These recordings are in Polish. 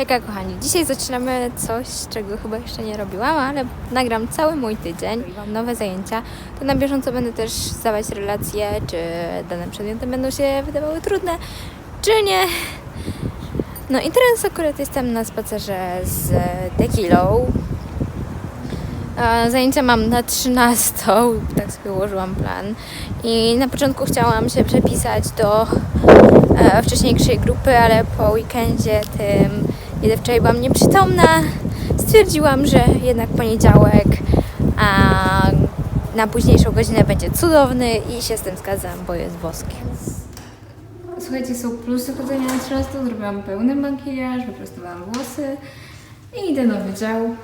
Hejka kochani, dzisiaj zaczynamy coś, czego chyba jeszcze nie robiłam, ale nagram cały mój tydzień. Mam nowe zajęcia, to na bieżąco będę też zdawać relacje, czy dane przedmioty będą się wydawały trudne, czy nie. No i teraz akurat jestem na spacerze z Tequilą. Zajęcia mam na 13, tak sobie ułożyłam plan. I na początku chciałam się przepisać do e, wcześniejszej grupy, ale po weekendzie tym, kiedy wczoraj byłam nieprzytomna, stwierdziłam, że jednak poniedziałek a na późniejszą godzinę będzie cudowny i się z tym zgadzam, bo jest boski. Słuchajcie, są plusy chodzenia na 13, zrobiłam pełny makijaż, wyprostowałam włosy i idę na wydział.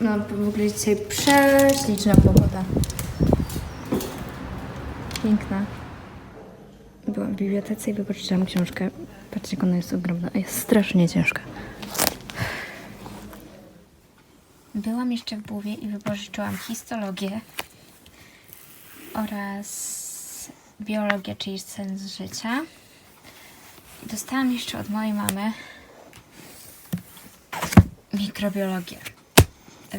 No, w ogóle dzisiaj prześliczna pogoda. Piękna. Byłam w bibliotece i wypożyczyłam książkę. Patrzcie, jak ona jest ogromna. Jest strasznie ciężka. Byłam jeszcze w Buwie i wypożyczyłam histologię oraz biologię, czyli sens życia. Dostałam jeszcze od mojej mamy mikrobiologię.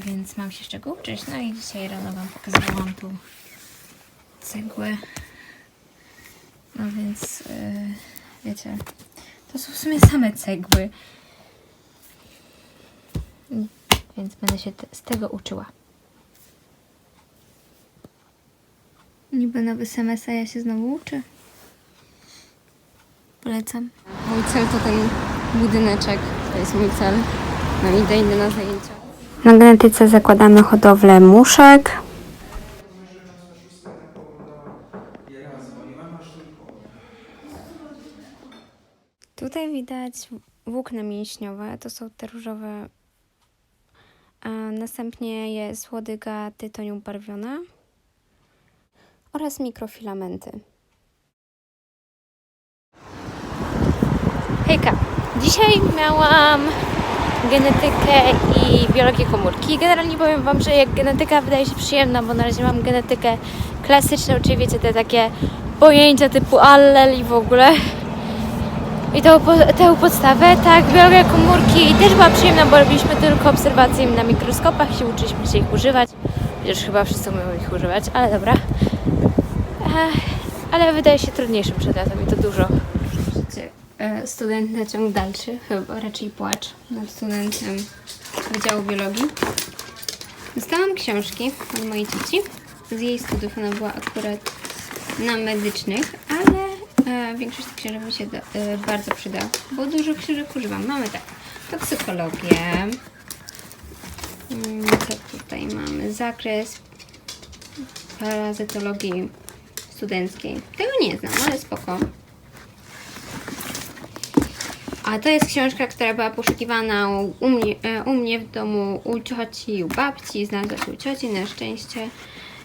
Więc mam się z czego uczyć. No i dzisiaj rano Wam pokazywałam tu cegłę. No więc yy, wiecie, to są w sumie same cegły. Więc będę się te, z tego uczyła. Niby nowy semestr, a ja się znowu uczę. Polecam. Mój cel to ten budyneczek. To jest mój cel. No idę, idę na zajęcia. Na genetyce zakładamy hodowlę muszek. Tutaj widać włókna mięśniowe, to są te różowe. A następnie jest łodyga tytoniu barwiona oraz mikrofilamenty. Hejka! Dzisiaj miałam genetykę i biologię komórki. Generalnie powiem Wam, że jak genetyka wydaje się przyjemna, bo na razie mam genetykę klasyczną, czyli wiecie, te takie pojęcia typu allel i w ogóle. I tą, tę podstawę, tak, biologia komórki też była przyjemna, bo robiliśmy tylko obserwacje na mikroskopach i uczyliśmy się ich używać. Chociaż chyba wszyscy umieją ich używać, ale dobra. Ale wydaje się trudniejszym przedmiotem i to dużo. E, student na ciąg dalszy, chyba raczej płacz nad studentem Wydziału Biologii. Dostałam książki od mojej cioci. Z jej studiów ona była akurat na medycznych, ale e, większość książek mi się e, bardzo przyda, bo dużo książek używam. Mamy tak, toksykologię. Mm, Co tutaj mamy? Zakres parazytologii studenckiej. Tego nie znam, ale spoko. A to jest książka, która była poszukiwana u, u, mnie, e, u mnie w domu, u cioci i u babci. Znalazła się u cioci, na szczęście.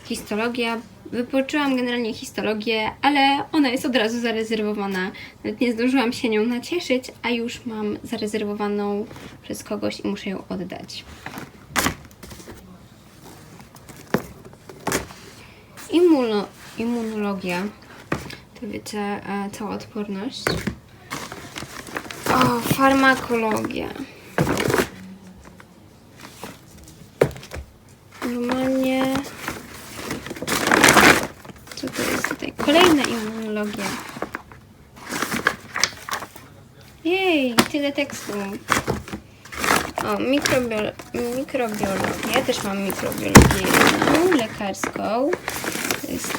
Histologia. Wypoczyłam generalnie histologię, ale ona jest od razu zarezerwowana. Nawet nie zdążyłam się nią nacieszyć, a już mam zarezerwowaną przez kogoś i muszę ją oddać. Immuno, immunologia. To wiecie, e, cała odporność. O, farmakologia. Normalnie. Co to jest tutaj? Kolejna immunologia. Jej, tyle tekstu. O, mikrobiolo mikrobiologię. Też mam mikrobiologię jedną, lekarską. To jest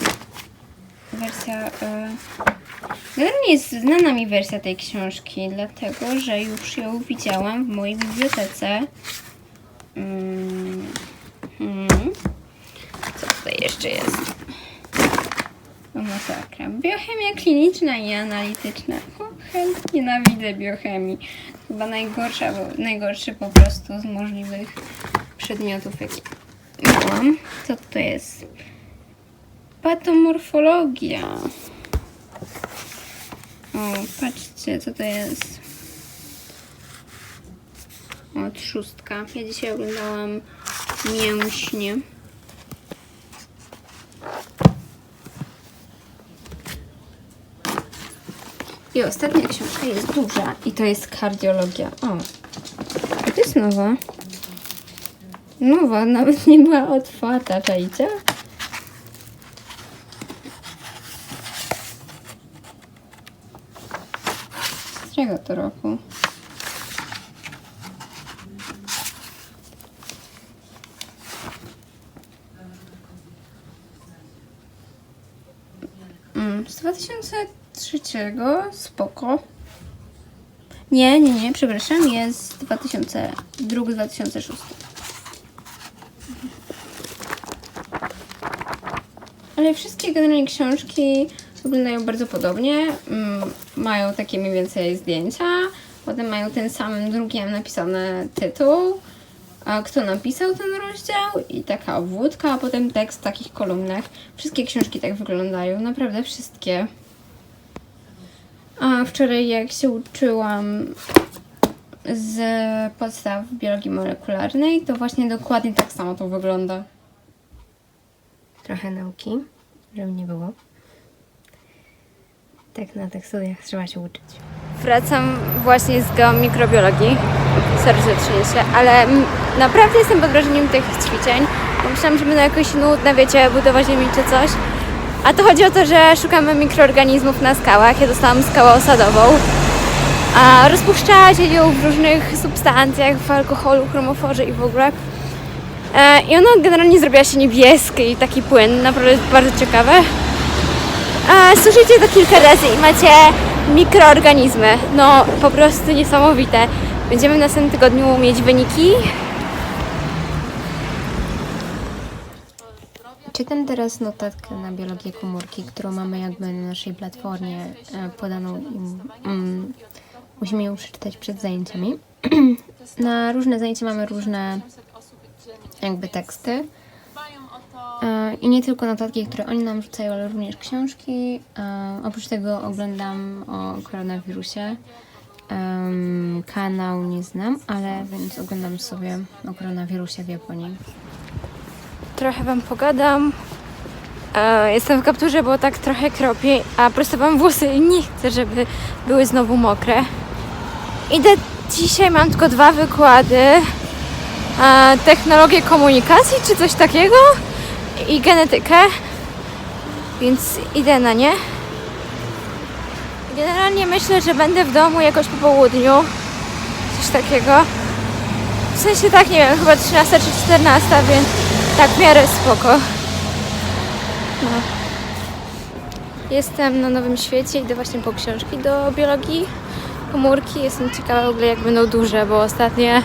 wersja. Generalnie jest znana mi wersja tej książki, dlatego że już ją widziałam w mojej bibliotece. Mm. Mm. Co tutaj jeszcze jest? O masakra. Biochemia kliniczna i analityczna. O, chętnie nienawidzę biochemii. Chyba najgorsza, bo najgorszy po prostu z możliwych przedmiotów, jakie miałam. Co to jest? Patomorfologia. O, patrzcie, co to jest. O, trzustka. Ja dzisiaj oglądałam mięśnie. I ostatnia książka jest duża i to jest kardiologia. O, a to jest nowa. Nowa, nawet nie była otwarta, czajcie? Z którego to roku? Mm, z 2003, spoko. Nie, nie, nie, przepraszam, jest 2002-2006. Ale wszystkie generalnie książki wyglądają bardzo podobnie. Mm, mają takie mniej więcej zdjęcia. Potem mają ten samym drukiem napisany tytuł, kto napisał ten rozdział i taka obwódka, a potem tekst w takich kolumnach. Wszystkie książki tak wyglądają, naprawdę wszystkie. A wczoraj jak się uczyłam z podstaw biologii molekularnej, to właśnie dokładnie tak samo to wygląda. Trochę nauki, żeby nie było. Tak na tych studiach trzeba się uczyć. Wracam właśnie z geomikrobiologii. Trzyję się, ale naprawdę jestem pod wrażeniem tych ćwiczeń. Bo Myślałam, że będą jakoś nudne, wiecie, budowa ziemi czy coś. A to chodzi o to, że szukamy mikroorganizmów na skałach. Ja dostałam skałę osadową. A rozpuszczała się ją w różnych substancjach, w alkoholu, chromoforze i w ogóle. E, I ona generalnie zrobiła się niebieski i taki płyn, naprawdę bardzo ciekawe. A suszycie to kilka razy i macie mikroorganizmy. No po prostu niesamowite. Będziemy w następnym tygodniu mieć wyniki. Czytam teraz notatkę na biologię komórki, którą mamy jakby na naszej platformie e, podaną mm, musimy ją przeczytać przed zajęciami. na różne zajęcia mamy różne jakby teksty. E, I nie tylko notatki, które oni nam rzucają, ale również książki. E, oprócz tego oglądam o koronawirusie. Kanał nie znam, ale więc oglądam sobie o koronawirusie w Japonii. Trochę Wam pogadam. E, Jestem w kapturze, bo tak trochę kropi, a prostowałam włosy i nie chcę, żeby były znowu mokre. Idę dzisiaj, mam tylko dwa wykłady. E, Technologię komunikacji czy coś takiego i genetykę, więc idę na nie. Generalnie myślę, że będę w domu jakoś po południu. Coś takiego. W sensie tak, nie wiem, chyba 13 czy 14, więc tak w miarę spoko. No. Jestem na Nowym Świecie, idę właśnie po książki do biologii komórki. Jestem ciekawa w ogóle jak będą duże, bo ostatnie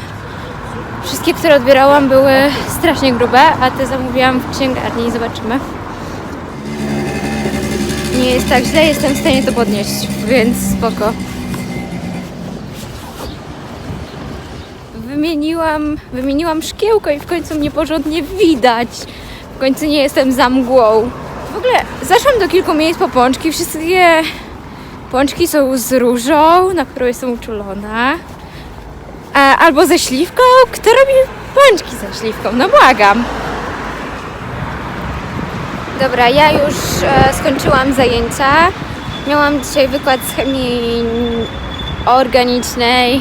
wszystkie, które odbierałam były strasznie grube, a te zamówiłam w księgarni i zobaczymy. Nie jest tak źle, jestem w stanie to podnieść, więc spoko. Wymieniłam, wymieniłam szkiełko i w końcu mnie porządnie widać. W końcu nie jestem za mgłą. W ogóle zaszłam do kilku miejsc po pączki. Wszystkie pączki są z różą, na którą jestem uczulona. A, albo ze śliwką. Kto robi pączki ze śliwką? No błagam. Dobra, ja już e, skończyłam zajęcia. Miałam dzisiaj wykład z chemii organicznej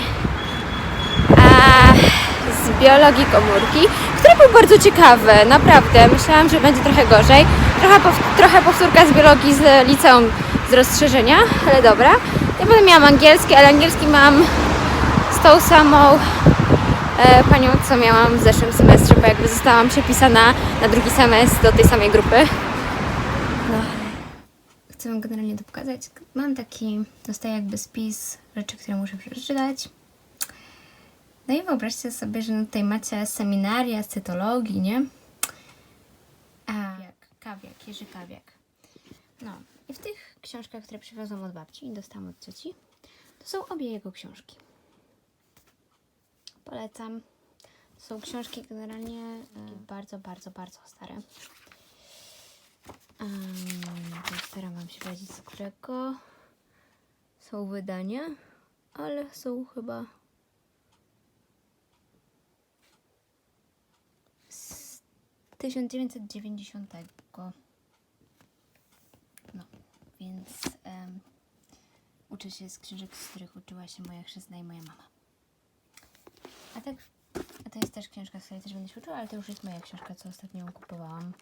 z biologii komórki, który był bardzo ciekawy, naprawdę. Myślałam, że będzie trochę gorzej. Trochę, pow- trochę powtórka z biologii z liceum z rozszerzenia, ale dobra. Ja potem miałam angielski, ale angielski mam z tą samą e, panią, co miałam w zeszłym semestrze, bo jakby zostałam przepisana na drugi semestr do tej samej grupy. No. Chcę wam generalnie to pokazać. Mam taki, dostaję jakby spis rzeczy, które muszę przeczytać. No i wyobraźcie sobie, że tutaj macie seminaria z cytologii, nie? A jak kawiak, Jerzy Kawiak. No i w tych książkach, które przywiozłam od babci i dostałam od cioci, to są obie jego książki. Polecam. To są książki generalnie e, bardzo, bardzo, bardzo stare. Um, staram wam się powiedzieć, z którego są wydania, ale są chyba z 1990. No, więc em, uczę się z książek, z których uczyła się moja chrzestna i moja mama. A tak, a to jest też książka, z której też będę się uczyła, ale to już jest moja książka, co ostatnio kupowałam.